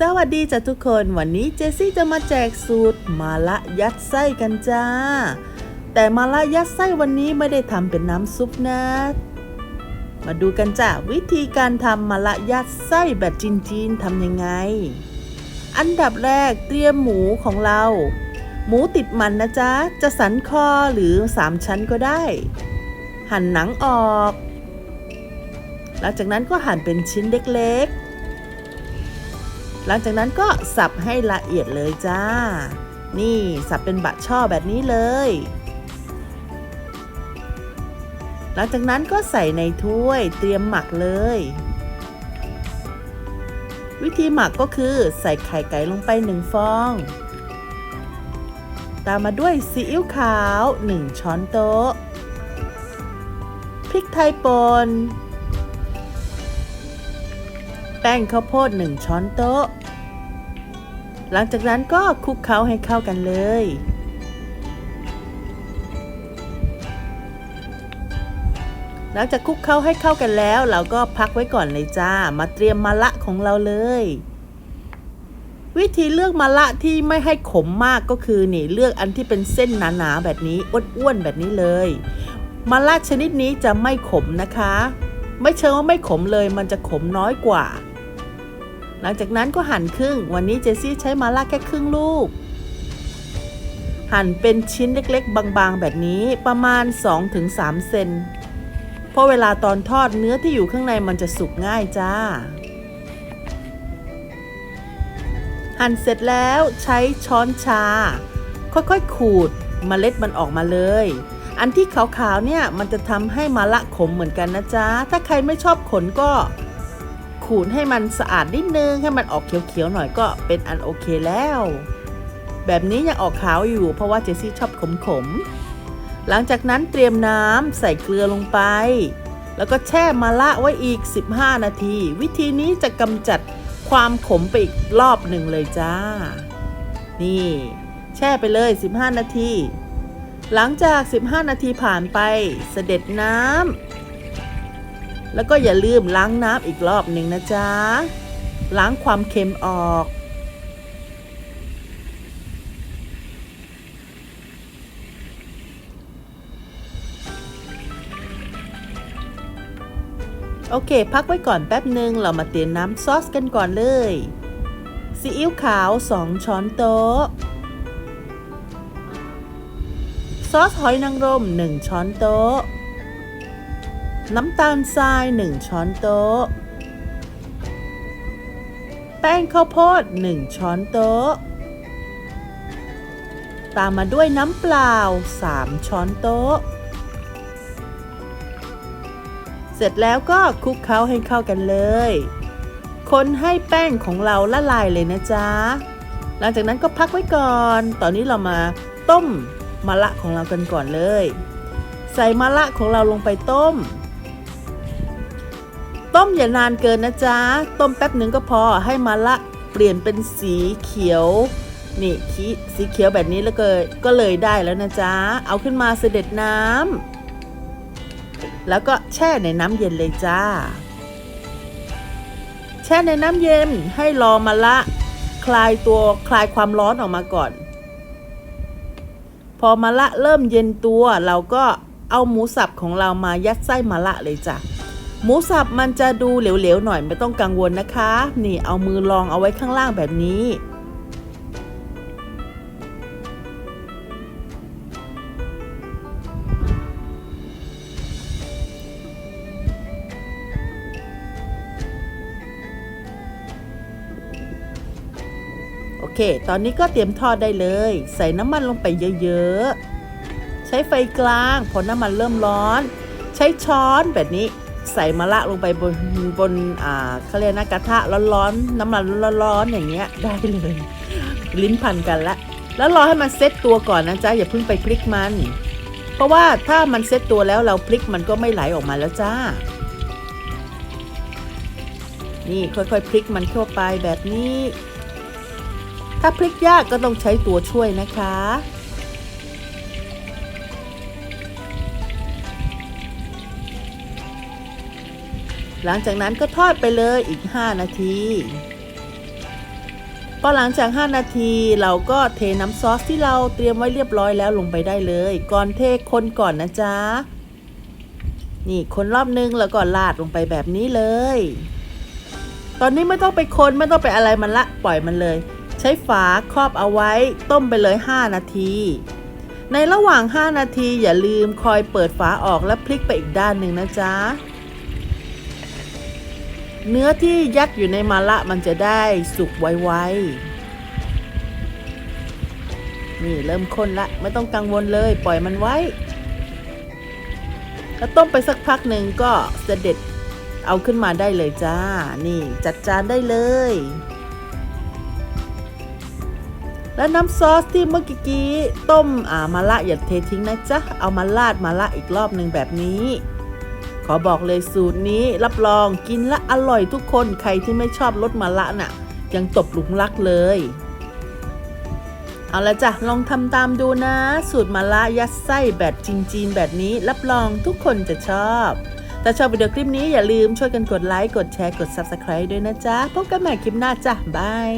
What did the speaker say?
สวัสดีจ้ะทุกคนวันนี้เจสซี่จะมาแจกสูตรมาละยัดไส้กันจ้า แต่มาละยัดไส้วันนี้ไม่ได้ทำเป็นน้ำซุปนะ มาดูกันจ้ะวิธีการทำมาละยัดไส้แบบจีนๆทำยังไง อันดับแรกเตรียมหมูของเรา หมูติดมันนะจ๊ะ จะสันคอหรือสามชั้นก็ได้ หั่นหนังออก หลังจากนั้นก็หั่นเป็นชิ้นเล็กๆ หลังจากนั้นก็สับให้ละเอียดเลยจ้า นี่สับเป็นบะช่อแบบนี้เลย หลังจากนั้นก็ใส่ในถ้วยเตรียมหมักเลย วิธีหมักก็คือใส่ไข่ไก่ลงไปหนึ่งฟอง ตามมาด้วยซีอิ๊วขาว 1 ช้อนโต๊ะ พริกไทยป่น แป้งข้าวโพด 1 ช้อนโต๊ะ หลังจากนั้นก็คลุกเคล้าให้เข้ากันเลย หลังจากคลุกเคล้าให้เข้ากันแล้ว เราก็พักไว้ก่อนเลยจ้า มาเตรียมมะละของเราเลย วิธีเลือกมะละที่ไม่ให้ขมมากก็คือนี่เลือกอันที่เป็นเส้นหนาๆแบบนี้อ้วนๆแบบนี้เลยมะละชนิดนี้จะไม่ขมนะคะ ไม่เชิงว่าไม่ขมเลยมันจะขมน้อยกว่า หลังจากนั้นก็หั่นครึ่ง วันนี้เจสซี่ใช้มะละแค่ครึ่งลูก หั่นเป็นชิ้นเล็กๆ บางๆ แบบนี้ประมาณ 2-3 เซน เพราะเวลาตอนทอดเนื้อที่อยู่ข้างในมันจะสุกง่ายจ้า หั่นเสร็จแล้วใช้ช้อนชา ค่อยๆ ขูดเมล็ดมันออกมาเลย อันที่ขาวๆ เนี่ยมันจะทำให้มะละขมเหมือนกันนะจ๊ะ ถ้าใครไม่ชอบขนก็ ขูดให้มันสะอาดนิดนึงให้มันออกเขียวๆหน่อยก็เป็นอันโอเคแล้ว แบบนี้ยังออกขาวอยู่เพราะว่าเจสซี่ชอบขมๆ หลังจากนั้นเตรียมน้ำใส่เกลือลงไป แล้วก็แช่มะละไว้อีก 15 นาที วิธีนี้จะกำจัดความขมไปอีกรอบหนึ่งเลยจ้า นี่ แช่ไปเลย 15 นาที หลังจาก 15 นาทีผ่านไป เสด็จน้ำ แล้วก็อย่าลืมล้างน้ำอีกรอบหนึ่งนะจ๊ะ ล้างความเค็มออก โอเค พักไว้ก่อนแป๊บหนึ่งเรามาเตรียมน้ำซอสกันก่อนเลยซีอิ๊วขาว 2 ช้อนโต๊ะ ซอสหอยนางรม 1 ช้อนโต๊ะ น้ำตาลทราย 1 ช้อนโต๊ะ แป้งข้าวโพด 1 ช้อนโต๊ะ ตามมาด้วยน้ำเปล่า 3 ช้อนโต๊ะ เสร็จแล้วก็คลุกเคล้าให้เข้ากันเลย คนให้แป้งของเราละลายเลยนะจ๊ะ หลังจากนั้นก็พักไว้ก่อน ตอนนี้เรามาต้มมะละของเรากันก่อนเลย ใส่มะละของเราลงไปต้ม ต้มอย่านานเกินนะจ๊ะ ต้มแป๊บหนึ่งก็พอให้มะละเปลี่ยนเป็นสีเขียว นี่ขีสีเขียวแบบนี้แล้วก็ก็เลยได้แล้วนะจ๊ะ เอาขึ้นมาเสด็จน้ำแล้วก็แช่ในน้ำเย็นเลยจ้า แช่ในน้ำเย็นให้รอมะละคลายตัวคลายความร้อนออกมาก่อน พอมะละเริ่มเย็นตัว เราก็เอาหมูสับของเรามายัดไส้มะละเลยจ้ะ หมูสับมันจะดูเหลวๆหน่อยไม่ต้องกังวลนะคะ นี่เอามือลองเอาไว้ข้างล่างแบบนี้ โอเค ตอนนี้ก็เตรียมทอดได้เลย ใส่น้ำมันลงไปเยอะๆ ใช้ไฟกลาง พอน้ำมันเริ่มร้อน ใช้ช้อนแบบนี้ ใส่มะละลงไปบนบนอ่าเขาเรียกนะกระทะร้อนๆน้ำมันร้อนๆอย่างเงี้ยได้เลย ลิ้นพันกันละแล้วรอให้มันเซตตัวก่อนนะจ๊ะอย่าเพิ่งไปพลิกมัน เพราะว่าถ้ามันเซตตัวแล้วเราพลิกมันก็ไม่ไหลออกมาแล้วจ้า นี่ค่อยๆพลิกมันเข้าไปแบบนี้ ถ้าพลิกยากก็ต้องใช้ตัวช่วยนะคะ หลังจากนั้นก็ทอดไปเลยอีก 5 นาทีพอหลังจาก 5 นาทีเราก็เทน้ำซอสที่เราเตรียมไว้เรียบร้อยแล้วลงไปได้เลย ก่อนเทคนก่อนนะจ๊ะ นี่คนรอบนึงแล้วก็ลาดลงไปแบบนี้เลย ตอนนี้ไม่ต้องไปคนไม่ต้องไปอะไรมันละปล่อยมันเลย ใช้ฝาครอบเอาไว้ต้มไปเลย 5 นาทีในระหว่าง 5 นาทีอย่าลืมคอยเปิดฝาออกและพลิกไปอีกด้านหนึ่งนะจ๊ะ เนื้อที่ยัดอยู่ในมาละมันจะได้สุกไวๆนี่เริ่มข้นละ ไม่ต้องกังวลเลย ปล่อยมันไว้ แล้วต้มไปสักพักหนึ่งก็จะเด็ดเอาขึ้นมาได้เลยจ้า นี่จัดจานได้เลย แล้วน้ำซอสที่เมื่อกี้ต้มอ่ามาละอย่าเททิ้งนะจ๊ะ เอามาลาดมาละอีกรอบหนึ่งแบบนี้ ขอบอกเลยสูตรนี้รับรองกินและอร่อยทุกคนใครที่ไม่ชอบรสมาละน่ะ ยังตบหลุมรักเลย เอาละจ้ะ ลองทำตามดูนะ สูตรมาละยัดไส้แบบจีนๆแบบนี้รับรองทุกคนจะชอบถ้าชอบวิดีโอคลิปนี้อย่าลืมช่วยกันกดไลค์ กดแชร์ กด Subscribe ด้วยนะจ๊ะ พบกันใหม่คลิปหน้าจ้ะบาย